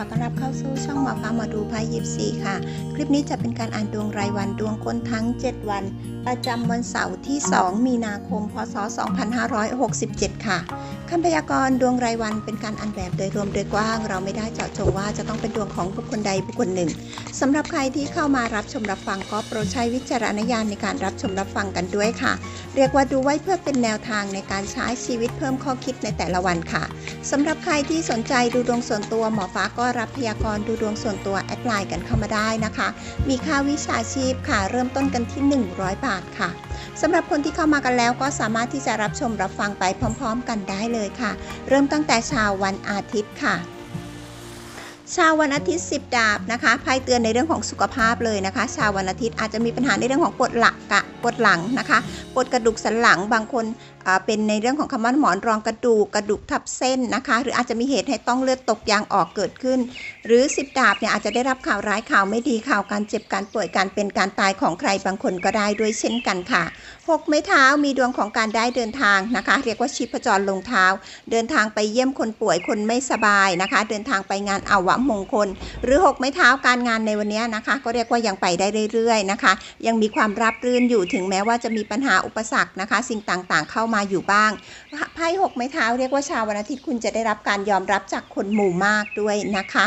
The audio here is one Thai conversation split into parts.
อต้อนรับเข้าสู่ช่องหมอฟ้าหมอดูไพ่ยยิปซีค่ะ คลิปนี้จะเป็นการอ่านดวงรายวันดวงคนทั้ง 7 วัน ประจำวันเสาร์ที่ 2 มีนาคม พศ 2567 ค่ะ คำพยากรณ์ดวงรายวันเป็นการอ่านแบบโดยรวมโดยกว้าง เราไม่ได้เจาะจงว่าจะต้องเป็นดวงของบุคคลใดบุคคลหนึ่งสำหรับใครที่เข้ามารับชมรับฟังก็โปรดใช้วิจารณญาณในการรับชมรับฟังกันด้วยค่ะ เรียกว่าดูไว้เพื่อเป็นแนวทางในการใช้ชีวิตเพิ่มข้อคิดในแต่ละวันค่ะสำหรับใครที่สนใจดูดวงส่วนตัวหมอฟ้าก็รับพยากรณ์ดูดวงส่วนตัวแอดไลน์กันเข้ามาได้นะคะ มีค่าวิชาชีพค่ะ เริ่มต้นกันที่ 100 บาทค่ะ สำหรับคนที่เข้ามากันแล้วก็สามารถที่จะรับชมรับฟังไปพร้อม ๆ กันได้เลยค่ะ เริ่มตั้งแต่เช้าวันอาทิตย์ค่ะชาววันอาทิตย์ 10 ดาบนะคะภัยเตือนในเรื่องของสุขภาพเลยนะคะ ชาววันอาทิตย์อาจจะมีปัญหาในเรื่องของปวดหลักกะปวดหลังนะคะ ปวดกระดูกสันหลัง บางคนเป็นในเรื่องของคำว่าหมอนรองกระดูกกระดูกทับเส้นนะคะ หรืออาจจะมีเหตุให้ต้องเลือดตกยางออกเกิดขึ้น หรือ10ดาบเนี่ยอาจจะได้รับข่าวร้ายข่าวไม่ดีข่าวการเจ็บการป่วยการเป็นการตายของใครบางคนก็ได้ด้วยเช่นกันค่ะหกไม้เท้ามีดวงของการได้เดินทางนะคะ เรียกว่าชีพจรลงเท้า เดินทางไปเยี่ยมคนป่วยคนไม่สบายนะคะ เดินทางไปงานอาวะมงคล หรือ6ไม้เท้าการงานในวันนี้นะคะ ก็เรียกว่ายังไปได้เรื่อยๆนะคะ ยังมีความราบรื่นอยู่ถึงแม้ว่าจะมีปัญหาอุปสรรคนะคะ สิ่งต่างๆ เข้ามาอยู่บ้างไพ่หกไม้เท้าเรียกว่าชาววันอาทิตย์คุณจะได้รับการยอมรับจากคนหมู่มากด้วยนะคะ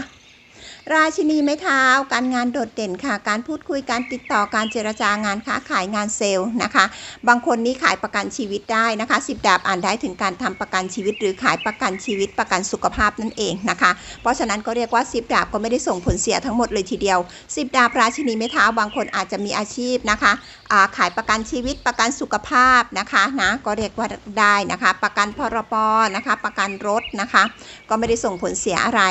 ราชินีไม้เท้า การงานโดดเด่นค่ะ การพูดคุยการติดต่อการเจรจางานค้าขายงานเซลล์นะคะ บางคนนี่ขายประกันชีวิตได้นะคะสิบดาบอ่านได้ถึงการทำประกันชีวิต หรือขายประกันชีวิตประกันสุขภาพนั่นเองนะคะ เพราะฉะนั้นก็เรียกว่าสิบดาบก็ไม่ได้ส่งผลเสียทั้งหมดเลยทีเดียวสิบดาบราชินีไม้เท้าบางคนอาจจะมีอาชีพนะคะ ขายประกันชีวิตประกันสุขภาพนะคะนะก็เรียกว่าได้นะคะ ประกันพรบนะคะประกันรถนะคะ ก็ไม่ได้ส่งผลเสียอะไร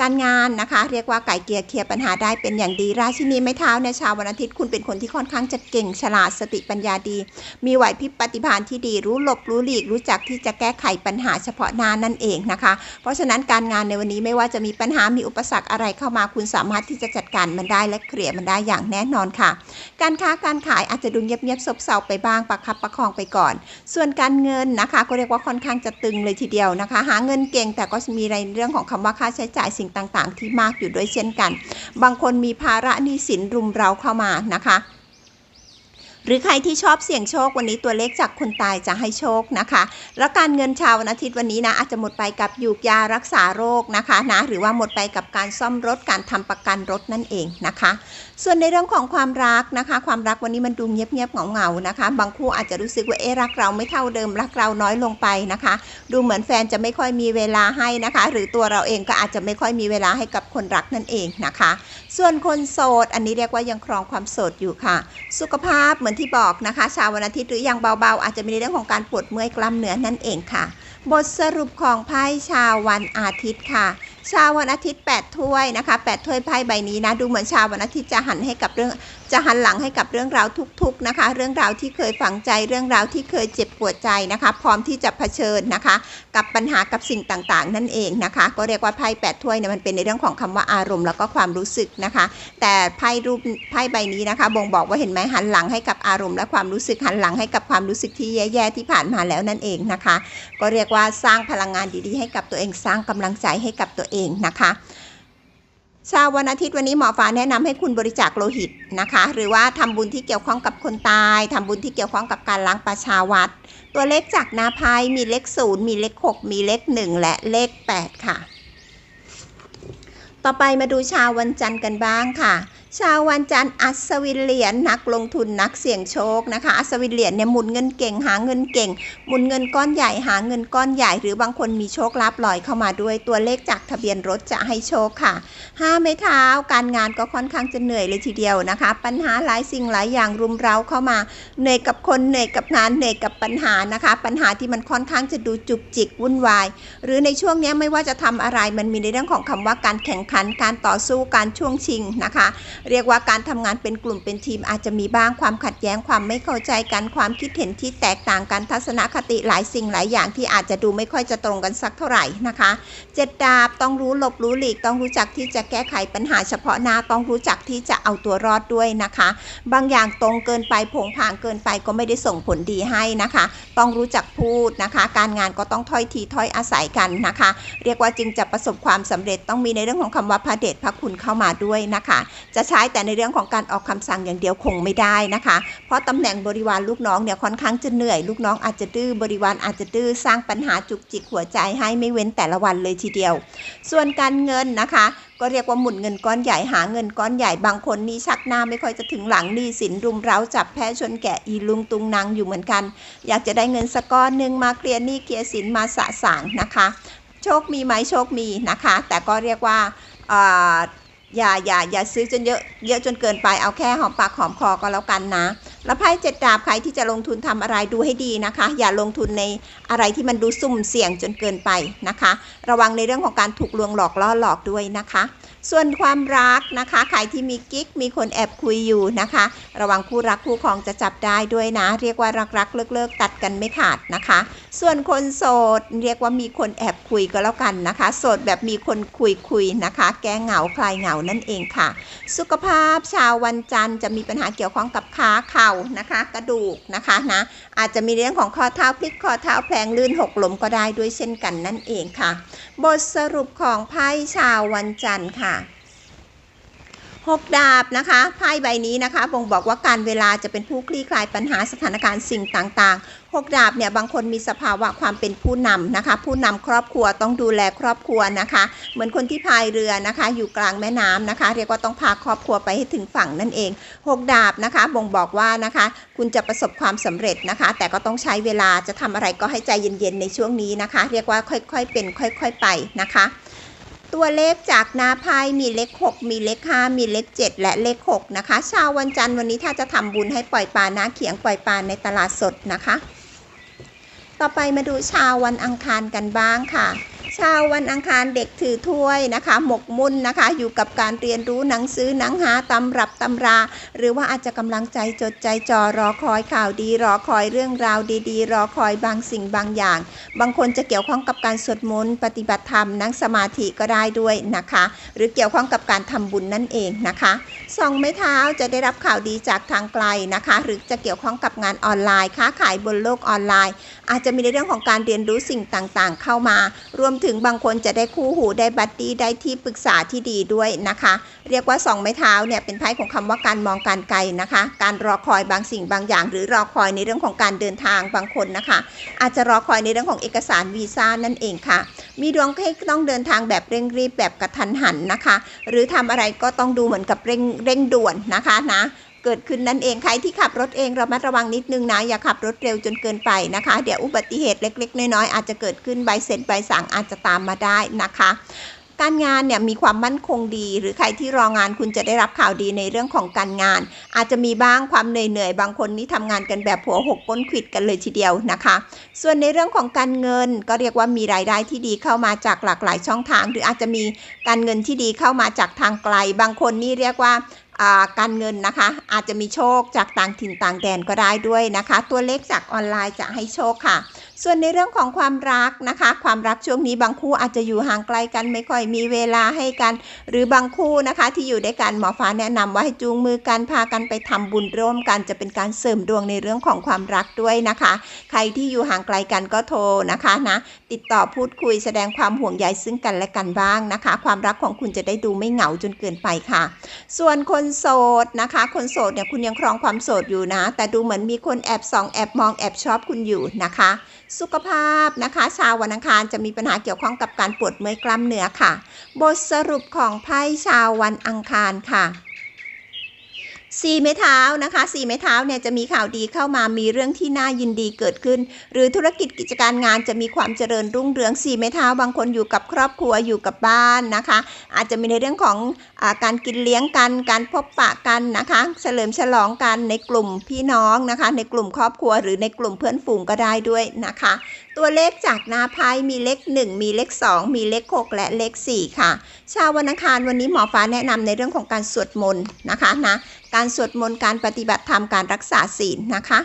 การงานนะคะ เรียกว่าไก่เกียร์เคลียร์ปัญหาได้เป็นอย่างดีราชินีไม้เท้าในชาววันอาทิตย์คุณเป็นคนที่ค่อนข้างจะเก่งฉลาดสติปัญญาดี มีไหวพริบปฏิภาณที่ดีรู้หลบรู้หลีกรู้จักที่จะแก้ไขปัญหาเฉพาะหน้านั่นเองนะคะ เพราะฉะนั้นการงานในวันนี้ไม่ว่าจะมีปัญหามีอุปสรรคอะไรเข้ามาคุณสามารถที่จะจัดการมันได้และเคลียร์มันได้อย่างแน่นอนค่ะ การค้าการขายอาจจะดูเงียบๆซบเซาไปบ้างประคับประคองไปก่อน ส่วนการเงินนะคะ ก็เรียกว่าค่อนข้างจะตึงเลยทีเดียวนะคะ หาเงินเก่งแต่ก็มีในเรื่องของคำว่าค่าใช้จ่ายสิ่งต่างๆ ที่มากอยู่ด้วยเช่นกัน บางคนมีภาระหนี้สินรุมเร้าเข้ามานะคะ หรือใครที่ชอบเสี่ยงโชควันนี้ตัวเลขจากคนตายจะให้โชคนะคะ แล้วการเงินชาววันอาทิตย์วันนี้นะอาจจะหมดไปกับยูกยารักษาโรคนะคะนะหรือว่าหมดไปกับการซ่อมรถการทำประกันรถนั่นเองนะคะ ส่วนในเรื่องของความรักนะคะ ความรักวันนี้มันดูเงียบๆเหงาๆนะคะ บางคู่อาจจะรู้สึกว่าเอ๊ะรักเราไม่เท่าเดิมรักเราน้อยลงไปนะคะ ดูเหมือนแฟนจะไม่ค่อยมีเวลาให้นะคะ หรือตัวเราเองก็อาจจะไม่ค่อยมีเวลาให้กับคนรักนั่นเองนะคะส่วนคนโสด อันนี้เรียกว่ายังครองความโสดอยู่ค่ะ สุขภาพเหมือนที่บอกนะคะชาววันอาทิตย์หรือยังเบาๆ อาจจะมีในเรื่องของการปวดเมื่อยกล้ามเนื้อนั่นเองค่ะ บทสรุปของไพ่ชาววันอาทิตย์ค่ะ ชาววันอาทิตย์ 8 ถ้วยนะคะ 8 ถ้วยไพ่ใบนี้นะดูเหมือนชาววันอาทิตย์จะหันให้กับเรื่องจะหันหลังให้กับเรื่องราวทุกๆนะคะ เรื่องราวที่เคยฝังใจเรื่องราวที่เคยเจ็บปวดใจนะคะ พร้อมที่จะเผชิญนะคะ กับปัญหากับสิ่งต่างๆ นั่นเองนะคะ ก็เรียกว่าไพ่แปดถ้วยเนี่ยมันเป็นในเรื่องของคำว่าอารมณ์แล้วก็ความรู้สึกนะคะ แต่ไพ่รูปไพ่ใบนี้นะคะ บ่งบอกว่าเห็นไหมหันหลังให้กับอารมณ์และความรู้สึกหันหลังให้กับความรู้สึกที่แย่ๆที่ผ่านมาแล้วนั่นเองนะคะ ก็เรียกว่าสร้างพลังงานดีๆ ให้กับตัวเองสร้างกำลังใจให้กับตัวเองนะคะชาววันอาทิตย์วันนี้หมอฟ้าแนะนำให้คุณบริจาคโลหิตนะคะ หรือว่าทำบุญที่เกี่ยวข้องกับคนตายทำบุญที่เกี่ยวข้องกับการล้างประชาวัด ตัวเลขจากนาพายมีเลขศูนย์มีเลขหกมีเลขหนึ่งและเลขแปดค่ะ ต่อไปมาดูชาววันจันทร์กันบ้างค่ะ ชาววันจันทร์อัศวินเหรียญนักลงทุนนักเสี่ยงโชคนะคะ อัศวินเหรียญเนี่ยหมุนเงินเก่งหาเงินเก่ง หมุนเงินก้อนใหญ่หาเงินก้อนใหญ่ หรือบางคนมีโชคลาภลอยเข้ามาด้วยตัวเลขจากทะเบียนรถจะให้โชคค่ะห้าไม้เท้าการงานก็ค่อนข้างจะเหนื่อยเลยทีเดียวนะคะ ปัญหาหลายสิ่งหลายอย่างรุมเร้าเข้ามาเหนื่อยกับคนเหนื่อยกับงานเหนื่อยกับปัญหานะคะ ปัญหาที่มันค่อนข้างจะดูจุกจิกวุ่นวาย หรือในช่วงนี้ไม่ว่าจะทำอะไรมันมีในเรื่องของคำว่าการแข่งขันการต่อสู้การช่วงชิงนะคะเรียกว่าการทำงานเป็นกลุ่มเป็นทีมอาจจะมีบ้างความขัดแย้งความไม่เข้าใจกันความคิดเห็นที่แตกต่างกันทัศนคติหลายสิ่งหลายอย่างที่อาจจะดูไม่ค่อยจะตรงกันสักเท่าไหร่นะคะเจ็ดดาบต้องรู้หลบรู้หลีกต้องรู้จักที่จะแก้ไขปัญหาเฉพาะหน้าต้องรู้จักที่จะเอาตัวรอดด้วยนะคะ บางอย่างตรงเกินไปผงผางเกินไปก็ไม่ได้ส่งผลดีให้นะคะ ต้องรู้จักพูดนะคะ การงานก็ต้องถ้อยทีถ้อยอาศัยกันนะคะ เรียกว่าจึงจะประสบความสำเร็จต้องมีในเรื่องของคำว่าพระเดชพระคุณเข้ามาด้วยนะคะ จะใช้แต่ในเรื่องของการออกคำสั่งอย่างเดียวคงไม่ได้นะคะ เพราะตำแหน่งบริวารลูกน้องเนี่ยค่อนข้างจะเหนื่อยลูกน้องอาจจะดื้อบริวารอาจจะดื้อสร้างปัญหาจุกจิกหัวใจให้ไม่เว้นแต่ละวันเลยทีเดียว ส่วนการเงินนะคะก็เรียกว่าหมุนเงินก้อนใหญ่หาเงินก้อนใหญ่บางคนนี่ชักหน้าไม่ค่อยจะถึงหลังนี้สินรุมเร้าจับแพ้ชนแกะอีลุงตุงนางอยู่เหมือนกัน อยากจะได้เงินสักก้อนหนึ่งมาเคลียร์หนี้เคลียร์สินมาสะสางนะคะ โชคมีไหมโชคมีนะคะ แต่ก็เรียกว่า อย่าอย่าอย่าซื้อจนเยอะเยอะจนเกินไปเอาแค่หอมปากหอมคอก็แล้วกันนะ แล้วไพ่เจ็ดดาบใครที่จะลงทุนทำอะไรดูให้ดีนะคะ อย่าลงทุนในอะไรที่มันดูซุ่มเสี่ยงจนเกินไปนะคะ ระวังในเรื่องของการถูกลวงหลอกล่อหลอกด้วยนะคะ ส่วนความรักนะคะใครที่มีกิ๊กมีคนแอบคุยอยู่นะคะ ระวังคู่รักคู่ครองจะจับได้ด้วยนะ เรียกว่ารักรักเลิกเลิกตัดกันไม่ขาดนะคะ ส่วนคนโสดเรียกว่ามีคนแอบคุยก็แล้วกันนะคะ โสดแบบมีคนคุยคุยนะคะ แก้เหงาคลายเหงานั่นเองค่ะ สุขภาพชาววันจันทร์จะมีปัญหาเกี่ยวข้องกับขาเข่านะคะ กระดูกนะคะนะอาจจะมีเรื่องของข้อเท้าพลิกข้อเท้าแพลงลื่นหกล้มก็ได้ด้วยเช่นกันนั่นเองค่ะ บทสรุปของไพ่ชาววันจันทร์ค่ะ หกดาบนะคะไพ่ใบนี้นะคะบ่งบอกว่าการเวลาจะเป็นผู้คลี่คลายปัญหาสถานการณ์สิ่งต่างๆหกดาบเนี่ยบางคนมีสภาวะความเป็นผู้นำนะคะ ผู้นำครอบครัวต้องดูแลครอบครัวนะคะ เหมือนคนที่พายเรือนะคะ อยู่กลางแม่น้ำนะคะ เรียกว่าต้องพาครอบครัวไปให้ถึงฝั่งนั่นเองหกดาบนะคะบ่งบอกว่านะคะ คุณจะประสบความสำเร็จนะคะ แต่ก็ต้องใช้เวลาจะทำอะไรก็ให้ใจเย็นๆในช่วงนี้นะคะ เรียกว่าค่อยๆเป็น ค่อย ๆไปนะคะ ตัวเลขจากนาไพ่มีเลข 6 มีเลข 5 มีเลข 7 และเลข 6 นะคะ ชาววันจันทร์วันนี้ถ้าจะทำบุญให้ปล่อยปลานาเขียงปล่อยปลาในตลาดสดนะคะ ต่อไปมาดูชาววันอังคารกันบ้างค่ะ ชาววันอังคารเด็กถือถ้วยนะคะ หมกมุ่นนะคะ อยู่กับการเรียนรู้หนังสือหนังหาตำรับตำรา หรือว่าอาจจะกำลังใจจดใจจ่อรอคอยข่าวดี รอคอยเรื่องราวดีๆ รอคอยบางสิ่งบางอย่าง บางคนจะเกี่ยวข้องกับการสวดมนต์ปฏิบัติธรรมนั่งสมาธิก็ได้ด้วยนะคะ หรือเกี่ยวข้องกับการทำบุญนั่นเองนะคะส่องไม้เท้าจะได้รับข่าวดีจากทางไกลนะคะ หรือจะเกี่ยวข้องกับงานออนไลน์ ค้าขายบนโลกออนไลน์ อาจจะมีในเรื่องของการเรียนรู้สิ่งต่างๆ เข้ามารวมมถึงบางคนจะได้คู่หูได้บัดดี้ได้ที่ปรึกษาที่ดีด้วยนะคะ เรียกว่าสองไม้เท้าเนี่ยเป็นไพ่ของคำว่าการมองการไกลนะคะ การรอคอยบางสิ่งบางอย่าง หรือรอคอยในเรื่องของการเดินทางบางคนนะคะ อาจจะรอคอยในเรื่องของเอกสารวีซ่านั่นเองค่ะ มีดวงให้ต้องเดินทางแบบเร่งรีบแบบกระทันหันนะคะ หรือทำอะไรก็ต้องดูเหมือนกับเร่งเร่งด่วนนะคะนะ เกิดขึ้นนั่นเองใครที่ขับรถเองระมัดระวังนิดนึงนะอย่าขับรถเร็วจนเกินไปนะคะ เดี๋ยวอุบัติเหตุเล็ก ๆ น้อยๆอาจจะเกิดขึ้นใบเสร็จใบสั่งอาจจะตามมาได้นะคะการงานเนี่ยมีความมั่นคงดี หรือใครที่รองานคุณจะได้รับข่าวดีในเรื่องของการงาน อาจจะมีบ้างความเหนื่อยๆบางคนนี่ทำงานกันแบบหัวหกก้นขิดกันเลยทีเดียวนะคะ ส่วนในเรื่องของการเงินก็เรียกว่ามีรายได้ที่ดีเข้ามาจากหลากหลายช่องทาง หรืออาจจะมีการเงินที่ดีเข้ามาจากทางไกล บางคนนี่เรียกว่า การเงินนะคะ อาจจะมีโชคจากต่างถิ่นต่างแดนก็ได้ด้วยนะคะ ตัวเลขจากออนไลน์จะให้โชคค่ะ ส่วนในเรื่องของความรักนะคะ ความรักช่วงนี้บางคู่อาจจะอยู่ห่างไกลกันไม่ค่อยมีเวลาให้กัน หรือบางคู่นะคะ ที่อยู่ด้วยกันหมอฟ้าแนะนำว่าให้จูงมือกันพากันไปทำบุญร่วมกันจะเป็นการเสริมดวงในเรื่องของความรักด้วยนะคะ ใครที่อยู่ห่างไกลกันก็โทรนะคะนะติดต่อพูดคุยแสดงความห่วงใยซึ่งกันและกันบ้างนะคะ ความรักของคุณจะได้ดูไม่เหงาจนเกินไปค่ะ ส่วนคนโสดนะคะ คนโสดเนี่ยคุณยังครองความโสดอยู่นะ แต่ดูเหมือนมีคนแอบส่องแอบมองแอบชอบคุณอยู่นะคะสุขภาพนะคะ ชาววันอังคารจะมีปัญหาเกี่ยวข้องกับการปวดเมื่อยกล้ามเนื้อค่ะ บทสรุปของไพ่ชาววันอังคารค่ะ สี่ไม้เท้านะคะสี่ไม้เท้าเนี่ยจะมีข่าวดีเข้ามามีเรื่องที่น่ายินดีเกิดขึ้น หรือธุรกิจกิจการงานจะมีความเจริญรุ่งเรืองสี่ไม้เท้าบางคนอยู่กับครอบครัวอยู่กับบ้านนะคะ อาจจะมีในเรื่องของอการกินเลี้ยงกัน การพบปะกันนะคะ เฉลิมฉลองกันในกลุ่มพี่น้องนะคะ ในกลุ่มครอบครัวหรือในกลุ่มเพื่อนฝูงก็ได้ด้วยนะคะ ตัวเลขจากหน้าไพ่มีเลข 1 มีเลข 2 มีเลข 6 และเลข 4 ค่ะ ชาววันอังคารวันนี้หมอฟ้าแนะนำในเรื่องของการสวดมนต์นะคะนะ การสวดมนต์การปฏิบัติธรรมการรักษาศีลนะคะ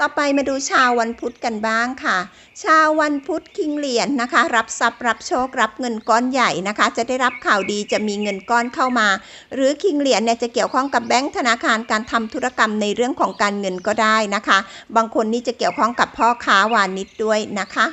ต่อไปมาดูชาววันพุธกันบ้างค่ะ ชาววันพุธคิงเหรียญนะคะ รับทรัพย์รับโชครับเงินก้อนใหญ่นะคะ จะได้รับข่าวดีจะมีเงินก้อนเข้ามา หรือคิงเหรียญเนี่ยจะเกี่ยวข้องกับแบงก์ธนาคารการทำธุรกรรมในเรื่องของการเงินก็ได้นะคะ บางคนนี่จะเกี่ยวข้องกับพ่อค้าวานิชด้วยนะคะ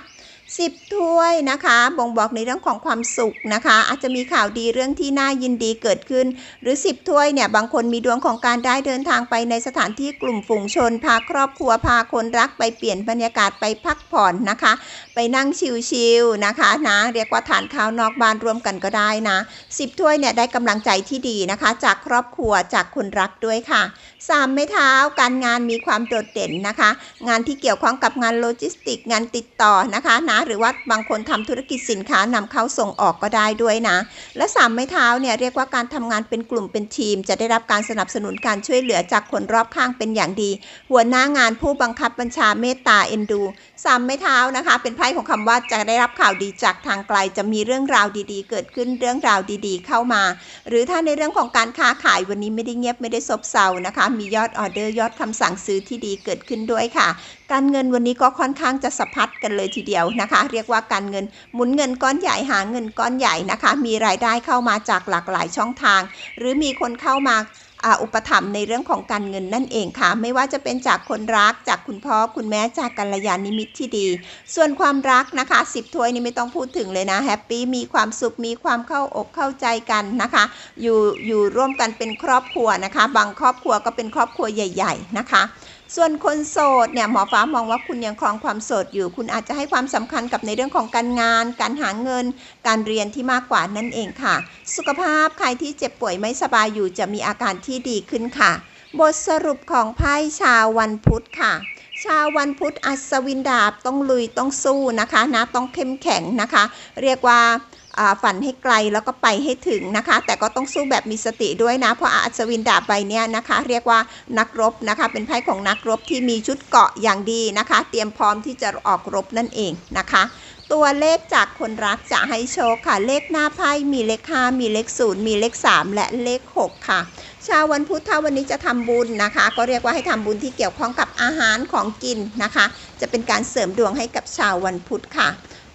สิบถ้วยนะคะ บ่งบอกในเรื่องของความสุขนะคะ อาจจะมีข่าวดีเรื่องที่น่ายินดีเกิดขึ้น หรือ 10 ถ้วยเนี่ย บางคนมีดวงของการได้เดินทางไปในสถานที่กลุ่มฝูงชน พาครอบครัวพาคนรักไปเปลี่ยนบรรยากาศไปพักผ่อนนะคะ ไปนั่งชิลๆนะคะนะเรียกว่าทานข้าวนอกบ้านร่วมกันก็ได้นะ 10 ถ้วยเนี่ยได้กำลังใจที่ดีนะคะ จากครอบครัวจากคนรักด้วยค่ะสามไม้เท้าการงานมีความโดดเด่นนะคะ งานที่เกี่ยวข้องกับงานโลจิสติก งานติดต่อนะคะนะหรือว่าบางคนทำธุรกิจสินค้านำเข้าส่งออกก็ได้ด้วยนะ และสามไม้เท้าเนี่ยเรียกว่าการทำงานเป็นกลุ่มเป็นทีม จะได้รับการสนับสนุนการช่วยเหลือจากคนรอบข้างเป็นอย่างดี หัวหน้างานผู้บังคับบัญชาเมตตาเอ็นดูสามไม้เท้านะคะ เป็นไพ่ของคำว่าจะได้รับข่าวดีจากทางไกลจะมีเรื่องราวดีๆ เกิดขึ้นเรื่องราวดีๆ เข้ามา หรือถ้าในเรื่องของการค้าขายวันนี้ไม่ได้เงียบไม่ได้ซบเซานะคะมียอดออเดอร์ยอดคำสั่งซื้อที่ดีเกิดขึ้นด้วยค่ะ การเงินวันนี้ก็ค่อนข้างจะสะพัดกันเลยทีเดียวนะคะ เรียกว่าการเงินหมุนเงินก้อนใหญ่หาเงินก้อนใหญ่นะคะ มีรายได้เข้ามาจากหลากหลายช่องทาง หรือมีคนเข้ามา อ,อุปถัมภ์ในเรื่องของการเงินนั่นเองค่ะ ไม่ว่าจะเป็นจากคนรักจากคุณพ่อคุณแม่จากกัลยาณมิตรที่ดี ส่วนความรักนะคะสิบถ้วยนี่ไม่ต้องพูดถึงเลยนะแฮปปี้มีความสุขมีความเข้าอกเข้าใจกันนะคะ อยู่อยู่ร่วมกันเป็นครอบครัวนะคะ บางครอบครัวก็เป็นครอบครัวใหญ่ ๆ นะคะ ส่วนคนโสดเนี่ยหมอฟ้ามองว่าคุณยังครองความโสดอยู่ คุณอาจจะให้ความสำคัญกับในเรื่องของการงาน การหาเงิน การเรียนที่มากกว่านั่นเองค่ะ สุขภาพใครที่เจ็บป่วยไม่สบายอยู่จะมีอาการที่ดีขึ้นค่ะ บทสรุปของไพ่ชาววันพุธค่ะ ชาววันพุธอัศวินดาบต้องลุยต้องสู้นะคะนะต้องเข้มแข็งนะคะ เรียกว่า ฝันให้ไกลแล้วก็ไปให้ถึงนะคะ แต่ก็ต้องสู้แบบมีสติด้วยนะ เพราะอัศวินดาบใบเนี้ยนะคะ เรียกว่านักรบนะคะ เป็นไพ่ของนักรบที่มีชุดเกราะอย่างดีนะคะ เตรียมพร้อมที่จะออกรบนั่นเองนะคะตัวเลขจากคนรักจะให้โชคค่ะ เลขหน้าไพ่มีเลข5มีเลข0มีเลข 3 และเลข 6 ค่ะ ชาววันพุธถ้าวันนี้จะทำบุญนะคะ ก็เรียกว่าให้ทำบุญที่เกี่ยวข้องกับอาหารของกินนะคะ จะเป็นการเสริมดวงให้กับชาววันพุธค่ะ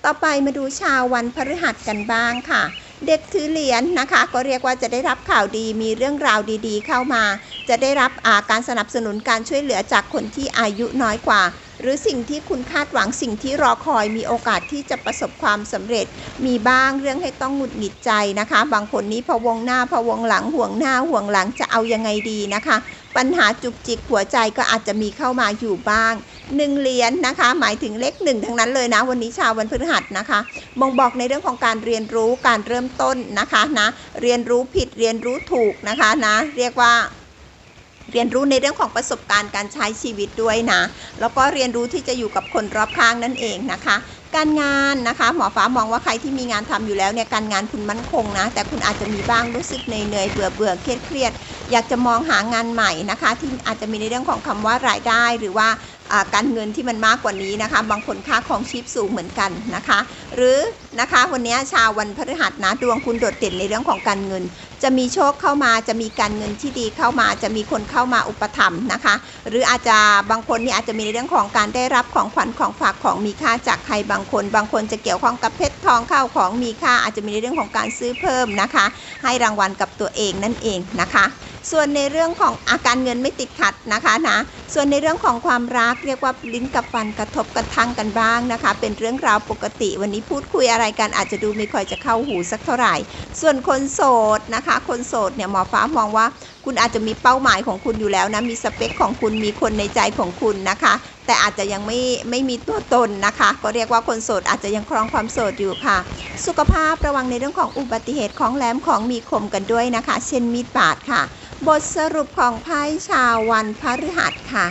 ต่อไปมาดูชาววันพฤหัสกันบ้างค่ะ เด็กถือเหรียญนะคะ ก็เรียกว่าจะได้รับข่าวดีมีเรื่องราวดีๆ เข้ามา จะได้รับาการสนับสนุนการช่วยเหลือจากคนที่อายุน้อยกว่า หรือสิ่งที่คุณคาดหวังสิ่งที่รอคอยมีโอกาสที่จะประสบความสำเร็จ มีบ้างเรื่องให้ต้องหงุดหงิดใจนะคะ บางคนนี้พะวงหน้าพะวงหลังห่วงหน้าห่วงหลังจะเอายังไงดีนะคะ ปัญหาจุกจิกหัวใจก็อาจจะมีเข้ามาอยู่บ้าง หนึ่งเหรียญนะคะ หมายถึงเลขหนึ่งทั้งนั้นเลยนะ วันนี้ชาววันพฤหัสนะคะบ่งบอกในเรื่องของการเรียนรู้การเริ่มต้นนะคะนะ เรียนรู้ผิดเรียนรู้ถูกนะคะนะ เรียกว่าเรียนรู้ในเรื่องของประสบการณ์การใช้ชีวิตด้วยนะ แล้วก็เรียนรู้ที่จะอยู่กับคนรอบข้างนั่นเองนะคะ การงานนะคะ หมอฟ้ามองว่าใครที่มีงานทำอยู่แล้วเนี่ยการงานคุณมั่นคงนะ แต่คุณอาจจะมีบ้างรู้สึกเหนื่อยเบื่อเบื่อเครียดเครียดอยากจะมองหางานใหม่นะคะ ที่อาจจะมีในเรื่องของคำว่ารายได้หรือว่า การเงินที่มันมากกว่านี้นะคะ บางคนค่าของชีพสูงเหมือนกันนะคะ หรือนะคะวันนี้ชาววันพฤหัสนะดวงคุณโดดเด่นในเรื่องของการเงิน จะมีโชคเข้ามาจะมีการเงินที่ดีเข้ามา จะมีคนเข้ามาอุปถัมภ์นะคะ หรืออาจจะบางคนนี่อาจจะมีในเรื่องของการได้รับของขวัญของฝากของมีค่าจากใครบางคน บางคนจะเกี่ยวข้องกับเพชรทองข้าวของมีค่า อาจจะมีในเรื่องของการซื้อเพิ่มนะคะ ให้รางวัลกับตัวเองนั่นเองนะคะ ส่วนในเรื่องของอาการเงินไม่ติดขัดนะคะนะส่วนในเรื่องของความรักเรียกว่าลิ้นกับฟันกระทบกระทั่งกันบ้างนะคะ เป็นเรื่องราวปกติ วันนี้พูดคุยอะไรกันอาจจะดูไม่ค่อยจะเข้าหูสักเท่าไหร่ ส่วนคนโสดนะคะคนโสดเนี่ยหมอฟ้ามองว่าคุณอาจจะมีเป้าหมายของคุณอยู่แล้วนะมีสเปคของคุณมีคนในใจของคุณนะคะ แต่อาจจะยังไม่ไม่มีตัวตนนะคะ ก็เรียกว่าคนโสดอาจจะยังครองความโสดอยู่ค่ะ สุขภาพระวังในเรื่องของอุบัติเหตุของแหลมของมีคมกันด้วยนะคะ เช่นมีดบาดค่ะ บทสรุปของไพ่ชาววันพฤหัสค่ะ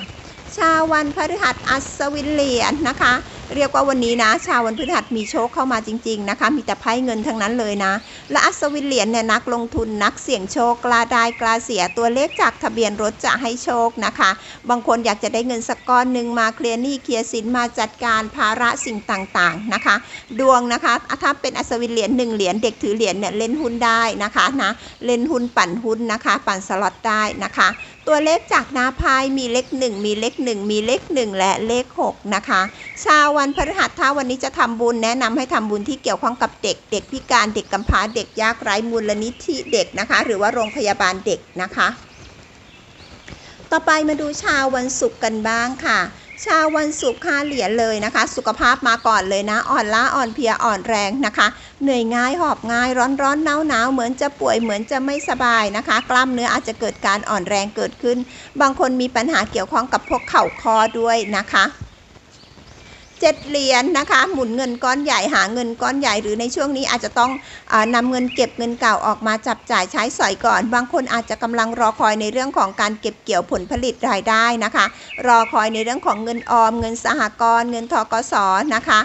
ชาววันพฤหัสอัศวินเหรียญนะคะ เรียกว่าวันนี้นะ ชาววันพฤหัสมีโชคเข้ามาจริง ๆนะคะ มีแต่ไพ่เงินทั้งนั้นเลยนะ และอัศวินเหรียญเนี่ยนักลงทุนนักเสี่ยงโชคกล้าได้กล้าเสียตัวเลขจากทะเบียนรถจะให้โชคนะคะ บางคนอยากจะได้เงินสักก้อนหนึ่งมาเคลียร์หนี้เคลียร์สินมาจัดการภาระสิ่งต่างๆนะคะ ดวงนะคะถ้าเป็นอัศวินเหรียญหนึ่งเหรียญเด็กถือเหรียญเนี่ยเล่นหุ้นได้นะคะนะเล่นหุ้นปั่นหุ้นนะคะ ปั่นสล็อตได้นะคะ ตัวเลขจากนาพายมีเลขหนึ่งมีเลขหนึ่งมีเลขหนึ่งและเลขหกนะคะ ชาววันพฤหัสถ้าวันนี้จะทำบุญแนะนำให้ทำบุญที่เกี่ยวข้องกับเด็ก เด็กพิการเด็กกำพร้าเด็กยากไร้มูลนิธิเด็กนะคะ หรือว่าโรงพยาบาลเด็กนะคะ ต่อไปมาดูชาววันศุกร์กันบ้างค่ะ ชาววันศุกร์ค่าเหรียญเลยนะคะ สุขภาพมาก่อนเลยนะ อ่อนล้าอ่อนเพลียอ่อนแรงนะคะ เหนื่อยง่ายหอบง่ายร้อนร้อนหนาวหนาวเหมือนจะป่วยเหมือนจะไม่สบายนะคะ กล้ามเนื้ออาจจะเกิดการอ่อนแรงเกิดขึ้น บางคนมีปัญหาเกี่ยวข้องกับพวกเข่าคอด้วยนะคะ เจ็ดเหรียญนะคะ หมุนเงินก้อนใหญ่หาเงินก้อนใหญ่หรือในช่วงนี้อาจจะต้องอานำเงินเก็บเงินเก่าออกมาจับจ่ายใช้สอยก่อน บางคนอาจจะกำลังรอคอยในเรื่องของการเก็บเกี่ยวผลผลิตรายได้นะคะ รอคอยในเรื่องของเงินออม เงินสหกรณ์เงินทกสนะคะ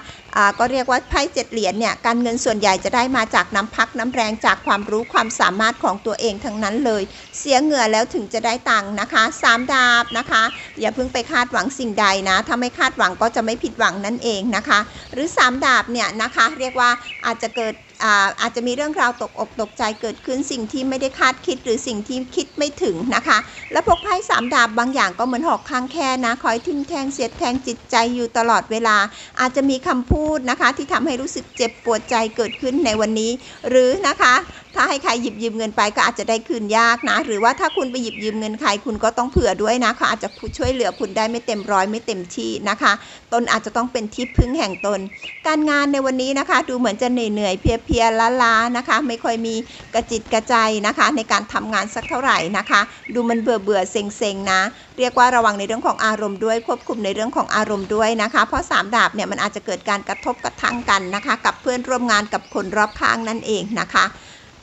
ก็เรียกว่าไพ่เจ็ดเหรียญเนี่ยการเงินส่วนใหญ่จะได้มาจากน้ำพักน้ำแรงจากความรู้ความสามารถของตัวเองทั้งนั้นเลย เสียเหงื่อแล้วถึงจะได้ตังค์นะคะสามดาบนะคะ อย่าเพิ่งไปคาดหวังสิ่งใดนะถ้าไม่คาดหวังก็จะไม่ผิดหวังนั่นเองนะคะ หรือสามดาบเนี่ยนะคะเรียกว่าอาจจะเกิด อาอาจจะมีเรื่องราวตกอกตกใจเกิดขึ้นสิ่งที่ไม่ได้คาดคิดหรือสิ่งที่คิดไม่ถึงนะคะ แล้วพกไพ่สามดาบบางอย่างก็เหมือนหอกข้างแค่นะ คอยทิ่มแทงเสียดแทงจิตใจอยู่ตลอดเวลา อาจจะมีคำพูดนะคะ ที่ทำให้รู้สึกเจ็บปวดใจเกิดขึ้นในวันนี้ หรือนะคะ ถ้าให้ใครหยิบยืมเงินไปก็อาจจะได้คืนยากนะ หรือว่าถ้าคุณไปหยิบยืมเงินใครคุณก็ต้องเผื่อด้วยนะเขาอาจจะช่วยเหลือคุณได้ไม่เต็มร้อยไม่เต็มที่นะคะ ตนอาจจะต้องเป็นที่พึ่งแห่งตน การงานในวันนี้นะคะ ดูเหมือนจะเหนื่อยๆเพลียๆล้านะคะ ไม่ค่อยมีกระจิตกระใจนะคะ ในการทำงานสักเท่าไหร่นะคะ ดูมันเบื่อเบื่อๆเซ็งนะ เรียกว่าระวังในเรื่องของอารมณ์ด้วยควบคุมในเรื่องของอารมณ์ด้วยนะคะ เพราะสามดาบเนี่ยมันอาจจะเกิดการกระทบกระทั่งกันนะคะ กับเพื่อนร่วมงานกับคนรอบข้างนั่นเองนะคะ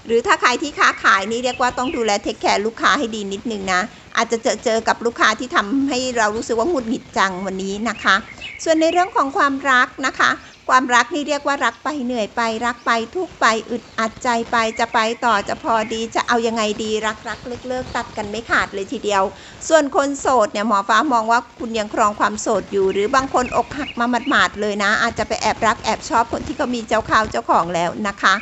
หรือถ้าใครที่ค้าขายนี่เรียกว่าต้องดูแลเทคแคร์ลูกค้าให้ดีนิดนึงนะ อาจจะเจอเจอกับลูกค้าที่ทำให้เรารู้สึกว่าหงุดหงิดจังวันนี้นะคะ ส่วนในเรื่องของความรักนะคะ ความรักนี่เรียกว่ารักไปเหนื่อยไป รักไปทุกไปอึดอัดใจไปจะไปต่อจะพอดีจะเอายังไงดีรักรักเลิกเลิกตัดกันไม่ขาดเลยทีเดียว ส่วนคนโสดเนี่ยหมอฟ้ามองว่าคุณยังครองความโสดอยู่ หรือบางคนอกหักมาหมาดๆเลยนะ อาจจะไปแอบรักแอบชอบคนที่เขามีเจ้าข่าวเจ้าของแล้วนะคะ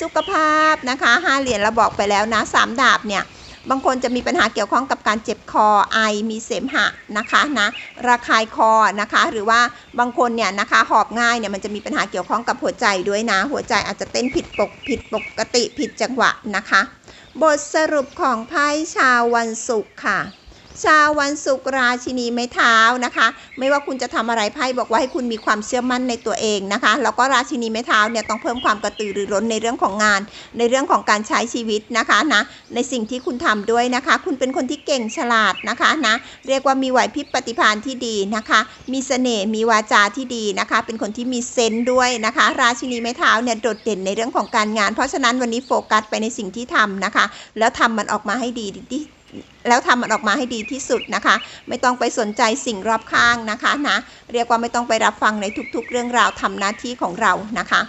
สุขภาพนะคะห้าเหรียญเราบอกไปแล้วนะสามดาบเนี่ย บางคนจะมีปัญหาเกี่ยวข้องกับการเจ็บคอไอมีเสมหะนะคะนะระคายคอนะคะ หรือว่าบางคนเนี่ยนะคะหอบง่ายเนี่ยมันจะมีปัญหาเกี่ยวข้องกับหัวใจด้วยนะ หัวใจอาจจะเต้นผิดปกผิดปกติผิดจังหวะนะคะ บทสรุปของไพ่ชาววันศุกร์ค่ะ ชาววันศุกร์ราชินีไม้เท้านะคะ ไม่ว่าคุณจะทำอะไรไพ่บอกว่าให้คุณมีความเชื่อมั่นในตัวเองนะคะแล้วก็ราชินีไม้เท้าเนี่ยต้องเพิ่มความกระตือรือร้นในเรื่องของงาน ในเรื่องของการใช้ชีวิตนะคะนะในสิ่งที่คุณทำด้วยนะคะ คุณเป็นคนที่เก่งฉลาดนะคะนะเรียกว่ามีไหวพริบปฏิภาณที่ดีนะคะ มีเสน่ห์มีวาจาที่ดีนะคะ เป็นคนที่มีเซนส์ด้วยนะคะ ราชินีไม้เท้าเนี่ยโดดเด่นในเรื่องของการงาน เพราะฉะนั้นวันนี้โฟกัสไปในสิ่งที่ทำนะคะ แล้วทำมันออกมาให้ดีที่ แล้วทำมันออกมาให้ดีที่สุดนะคะ ไม่ต้องไปสนใจสิ่งรอบข้างนะคะนะเรียกว่าไม่ต้องไปรับฟังในทุกๆ เรื่องราวทำหน้าที่ของเรานะคะ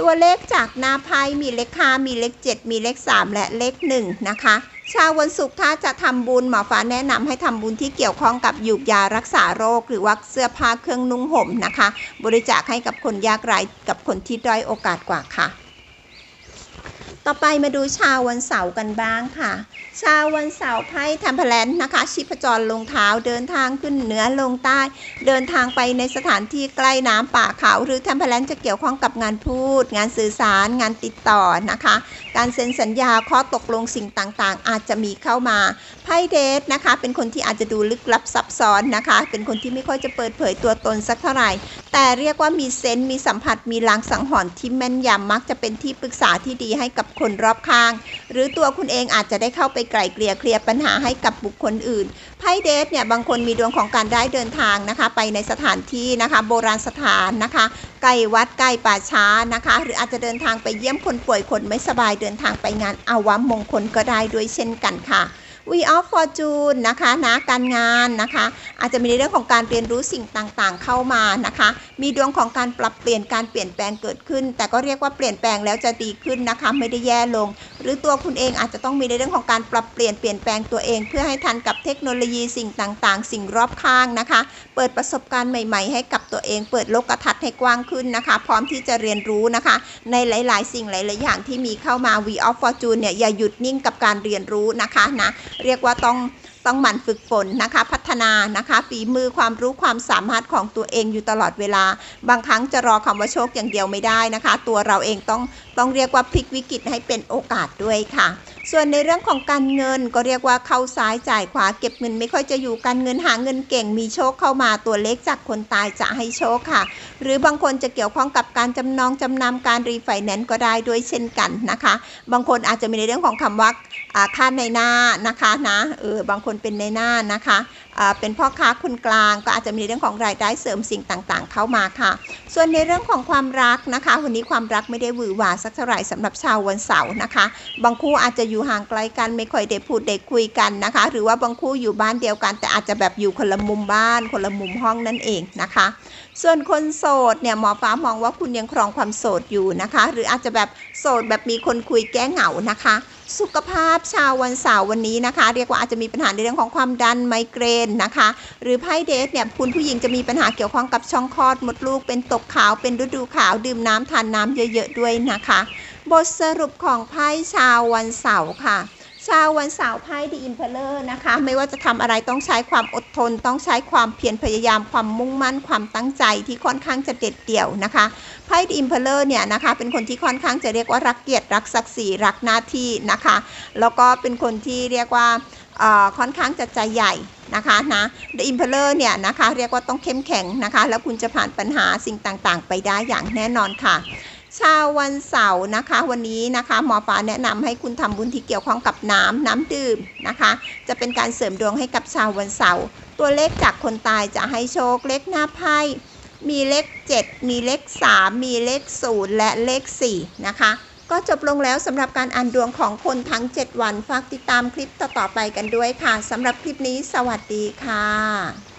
ตัวเลขจากนาไพ่มีเลข5มีเลข7มีเลข3และเลข1นะคะชาววันศุกร์ถ้าจะทำบุญหมอฟ้าแนะนำให้ทำบุญที่เกี่ยวข้องกับหยูกยารักษาโรค หรือว่าเสื้อผ้าเครื่องนุ่งห่มนะคะ บริจาคให้กับคนยากไร้กับคนที่ด้อยโอกาสกว่าค่ะ ต่อไปมาดูชาววันเสาร์กันบ้างค่ะ ชาววันเสาร์ไพ่แทมเพลนนะคะชิพจรลงเท้าเดินทางขึ้นเหนือลงใต้ เดินทางไปในสถานที่ใกล้น้ำป่าเขาหรือแทมเพลนจะเกี่ยวข้องกับงานพูด งานสื่อสารงานติดต่อนะคะ การเซ็นสัญญาข้อตกลงสิ่งต่างๆ อาจจะมีเข้ามาไพ่เดทนะคะ เป็นคนที่อาจจะดูลึกลับซับซ้อนนะคะ เป็นคนที่ไม่ค่อยจะเปิดเผยตัวตนสักเท่าไหร่ แต่เรียกว่ามีเซนส์มีสัมผัสมีลางสังหรณ์ที่แม่นยำมักจะเป็นที่ปรึกษาที่ดีให้กับคนรอบข้าง หรือตัวคุณเองอาจจะได้เข้าไปไกล่เกลี่ยเคลียร์ปัญหาให้กับบุคคลอื่นไพ่เดทเนี่ยบางคนมีดวงของการได้เดินทางนะคะ ไปในสถานที่นะคะ โบราณสถานนะคะใกล้วัดใกล้ป่าช้านะคะ หรืออาจจะเดินทางไปเยี่ยมคนป่วยคนไม่สบายเดินทางไปงานอาวมงคลก็ได้ด้วยเช่นกันค่ะ We of Fortune นะคะนะการงานนะคะ อาจจะมีในเรื่องของการเรียนรู้สิ่งต่างๆ เข้ามานะคะ มีดวงของการปรับเปลี่ยนการเปลี่ยนแปลงเกิดขึ้น แต่ก็เรียกว่าเปลี่ยนแปลงแล้วจะดีขึ้นนะคะ ไม่ได้แย่ลง หรือตัวคุณเองอาจจะต้องมีในเรื่องของการปรับเปลี่ยนเปลี่ยนแปลงตัวเอง เพื่อให้ทันกับเทคโนโลยีสิ่งต่างๆ สิ่งรอบข้างนะคะ เปิดประสบการณ์ใหม่ ๆ ให้กับตัวเอง เปิดโลกทัศน์ให้กว้างขึ้นนะคะ พร้อมที่จะเรียนรู้นะคะ ในหลาย ๆ สิ่งหลาย ๆ อย่างที่มีเข้ามา We of Fortune เนี่ยอย่าหยุดนิ่งกับการเรียนรู้นะคะนะเรียกว่าต้องต้องหมั่นฝึกฝนนะคะ พัฒนานะคะฝีมือความรู้ความสามารถของตัวเองอยู่ตลอดเวลา บางครั้งจะรอคำว่าโชคอย่างเดียวไม่ได้นะคะ ตัวเราเองต้องต้องเรียกว่าพลิกวิกฤตให้เป็นโอกาสด้วยค่ะ ส่วนในเรื่องของการเงินก็เรียกว่าเข้าซ้ายจ่ายขวาเก็บเงินไม่ค่อยจะอยู่การเงินหาเงินเก่งมีโชคเข้ามาตัวเลขจากคนตายจะให้โชคค่ะ หรือบางคนจะเกี่ยวข้องกับการจำนองจำนำการรีไฟแนนซ์ก็ได้ด้วยเช่นกันนะคะ บางคนอาจจะมีในเรื่องของคำว่าอ่าค่าในหน้านะคะนะเออบางคนเป็นในหน้านะคะเป็นพ่อค้าคนกลาง ก็อาจจะมีเรื่องของรายได้เสริมสิ่งต่างๆ เข้ามาค่ะ ส่วนในเรื่องของความรักนะคะ วันนี้ความรักไม่ได้หวือหวาสักเท่าไหร่สำหรับชาววันเสาร์นะคะ บางคู่อาจจะอยู่ห่างไกลกันไม่ค่อยได้พูดได้คุยกันนะคะ หรือว่าบางคู่อยู่บ้านเดียวกัน แต่อาจจะแบบอยู่คนละมุมบ้าน คนละมุมห้องนั่นเองนะคะ ส่วนคนโสดเนี่ยหมอฟ้ามองว่าคุณยังครองความโสดอยู่นะคะ หรืออาจจะแบบโสดแบบมีคนคุยแก้เหงานะคะ สุขภาพชาววันเสาร์วันนี้นะคะ เรียกว่าอาจจะมีปัญหาในเรื่องของความดันไมเกรนนะคะ หรือไพ่เดทเนี่ยคุณผู้หญิงจะมีปัญหาเกี่ยวข้องกับช่องคลอดมดลูกเป็นตกขาวเป็นฤดูขาวดื่มน้ำทานน้ำเยอะ ๆ ด้วยนะคะ บทสรุปของไพ่ชาววันเสาร์ค่ะ ชาววันเสาร์ไพ่ดีอิมเพลเลอร์นะคะ ไม่ว่าจะทำอะไรต้องใช้ความอดทน ต้องใช้ความเพียรพยายามความมุ่งมั่นความตั้งใจที่ค่อนข้างจะเด็ดเดี่ยวนะคะไพ่ดีอิมเพลเลอร์เนี่ยนะคะเป็นคนที่ค่อนข้างจะเรียกว่ารักเกียรติรักศักดิ์ศรีรักหน้าที่นะคะ แล้วก็เป็นคนที่เรียกว่าเอ่อค่อนข้างจะใจใหญ่นะคะนะ The Impeller เนี่ยนะคะเรียกว่าต้องเข้มแข็งนะคะ แล้วคุณจะผ่านปัญหาสิ่งต่างๆ ไปได้อย่างแน่นอนค่ะ ชาววันเสาร์นะคะ วันนี้นะคะหมอฟ้าแนะนำให้คุณทำบุญที่เกี่ยวข้องกับน้ำน้ำดื่มนะคะ จะเป็นการเสริมดวงให้กับชาววันเสาร์ตัวเลขจากคนตายจะให้โชคเลขหน้าไพ่มีเลข 7 มีเลข 3 มีเลข 0 และเลข 4 นะคะ ก็จบลงแล้วสำหรับการอ่านดวงของคนทั้ง 7 วัน ฝากติดตามคลิปต่อ ๆ ไปกันด้วยค่ะสำหรับคลิปนี้สวัสดีค่ะ